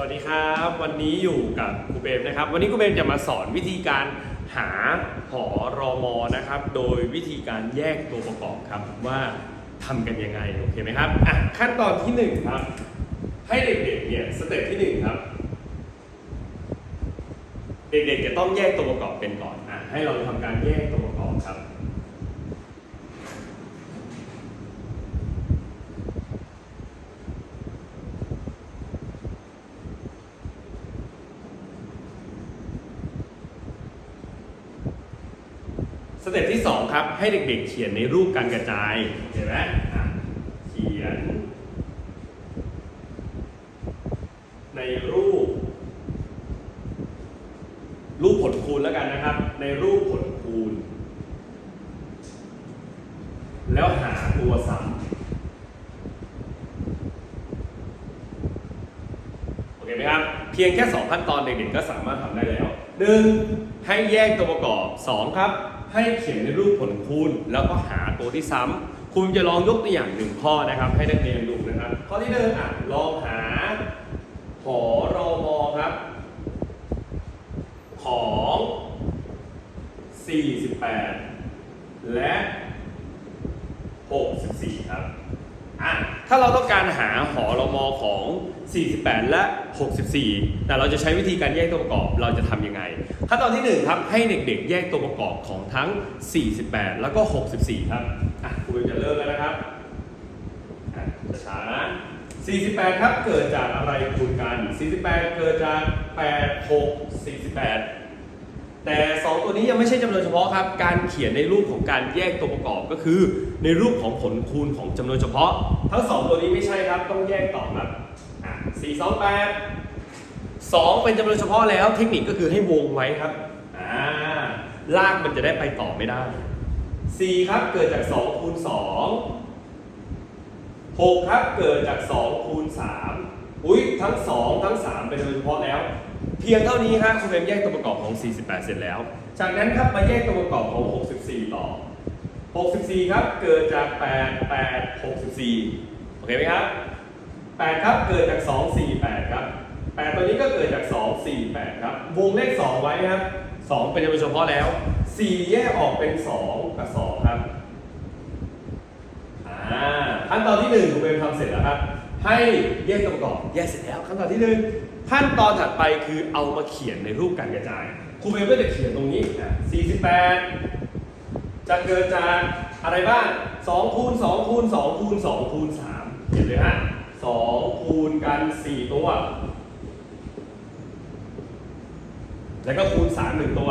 วัสดีครับ วันนี้อยู่กับครูเบมนะครับ วันนี้ครูเบมจะมาสอนวิธีการหาหอรอมอนะครับ โดยวิธีการแยกตัวประกอบครับว่าทำกันยังไงโอเคไหมครับอะขั้นตอนที่หนึ่งครับ ให้เด็กๆเนี่ยสเต็ปที่หนึ่งครับ เด็กๆจะต้องแยกตัวประกอบเป็นก่อนอะให้เราทำการแยกตัวประกอบครับ สเต็ปที่ 2 ครับ ให้เด็กๆเขียนในรูปการกระจาย เห็นไหมเขียน ในรูป รูปผลคูณแล้วกันนะครับ ในรูปผลคูณ แล้วหาตัวซ้ำโอเคไหมครับ เพียงแค่ 2 ขั้นตอนเด็กๆก็สามารถทำได้แล้ว 1. ให้แยกตัวประกอบ 2 ครับ ให้เขียนในรูปผลคูณ แล้วก็หาตัวที่ซ้ำคุณจะลองยกตัวอย่างหนึ่งข้อนะครับ ให้นักเรียนดูนะครับ ข้อที่หนึ่งอะลองหาหอรอมอครับ ของ 48 และ 64ครับ ถ้าเราต้องการหาหอรมอของ 48 และ 64 แต่เราจะใช้วิธีการแยกตัวประกอบเราจะทำยังไง ขั้นตอนที่ 1 ครับ ให้เด็กๆ แยกตัวประกอบของทั้ง 48 แล้วก็ 64 ครับอะคุณจะเริ่มแล้วนะครับช้านะ 48 ครับ เกิดจากอะไรคูณกัน 48 เกิดจาก 8 6 48 แต่ 2 ตัวนี้ยังไม่ใช่จำนวนเฉพาะครับ การเขียนในรูปของการแยกตัวประกอบก็คือ ในรูปของผลคูณของจำนวนเฉพาะ ทั้ง 2 ตัวนี้ไม่ใช่ครับ ต้องแยกต่อครับอะ4 2 8 2เป็นจำนวนเฉพาะแล้ว เทคนิคก็คือให้วงไว้ครับอ่าลากมันจะได้ไปต่อไม่ได้ 4 ครับเกิดจาก2คูณ2 6 ครับเกิดจาก2คูณ3อุ้ยทั้ง 2 ทั้ง 3 เป็นจำนวนเฉพาะแล้ว เพียงเท่านี้ครับคุณเบมแยกตัวประกอบของ 48 เสร็จแล้ว จากนั้นครับมาแยกตัวประกอบของ 64 ต่อ 64 ครับ เกิดจาก 8 8 64 โอเคไหมครับ 8 ครับ เกิดจาก 2 4 8 ครับ 8 ตัวนี้ก็เกิดจาก 2 4 8 ครับ วงเลข 2 ไว้ครับ 2 เป็นจำนวนเฉพาะแล้ว 4 แยกออกเป็น 2 กับ 2 ครับ อ่าขั้นตอนที่หนึ่งคุณเบมทำเสร็จแล้วครับ ให้แยกตัวประกอบแยกเสร็จแล้วขั้นตอนที่หนึ่งขั้นตอนถัดไปคือเอามาเขียนในรูปการกระจายครูเบมก็จะเขียนตรงนี้ 48 จะเกิดจากอะไรบ้าง2คูณ2คูณ2คูณ2คูณ3เห็นเลยฮะ2คูณกัน 4 ตัว แล้วก็คูณ3หนึ่งตัว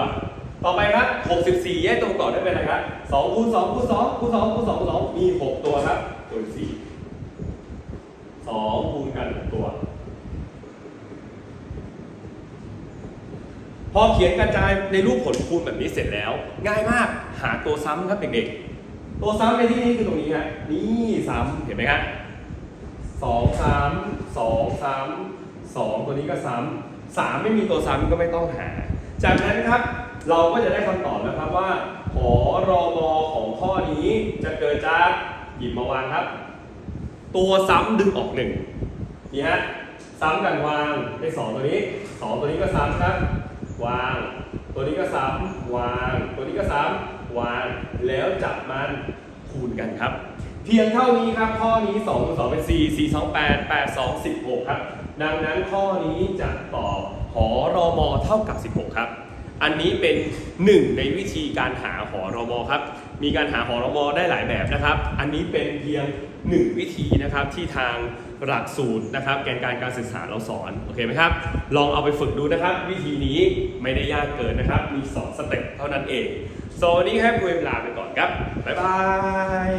ต่อไปครับ 64 แยกตัวประกอบได้เป็นอะไรครับ2คูณ2คูณ2คูณ2คูณ2คูณ2มี 6 ตัวครับตัว4 2คูณกัน6ตัว พอเขียนกระจายในรูปผลคูณแบบนี้เสร็จแล้ว ง่ายมากหาตัวซ้ำครับเด็กๆ ตัวซ้ำในที่นี้คือตรงนี้ฮะนี่ซ้ำเห็นไหมครับสองซ้ำสองซ้ำสองตัวนี้ก็ซ้ำสามไม่มีตัวซ้ำก็ไม่ต้องหา จากนั้นครับเราก็จะได้คำตอบแล้วครับว่าหอรอมอของข้อนี้จะเกิดจากหยิบมาวางครับ ตัวซ้ำดึงออกหนึ่งนี่ฮะซ้ำกันวางได้สองตัวนี้สองตัวนี้ก็ซ้ำครับ วาง ตัวนี้ก็ซ้ำวาง ตัวนี้ก็ซ้ำวาง แล้วจับมันคูณกันครับ เพียงเท่านี้ครับข้อนี้2คูณ2เป็น4 4 2 8 8 2 16ครับ ดังนั้นข้อนี้จะตอบหอรอมอเท่ากับ 16 ครับ อันนี้เป็นหนึ่งในวิธีการหาหอรอมอครับ มีการหาหอรมอได้หลายแบบนะครับ อันนี้เป็นเพียงหนึ่งวิธีนะครับที่ทางหลักสูตรนะครับ แกนการการศึกษาเราสอนโอเคไหมครับ ลองเอาไปฝึกดูนะครับ วิธีนี้ไม่ได้ยากเกินนะครับ มี 2 สเต็ปเท่านั้นเองโซนนี้ให้พูดเวลาไปก่อนครับ บ๊ายบาย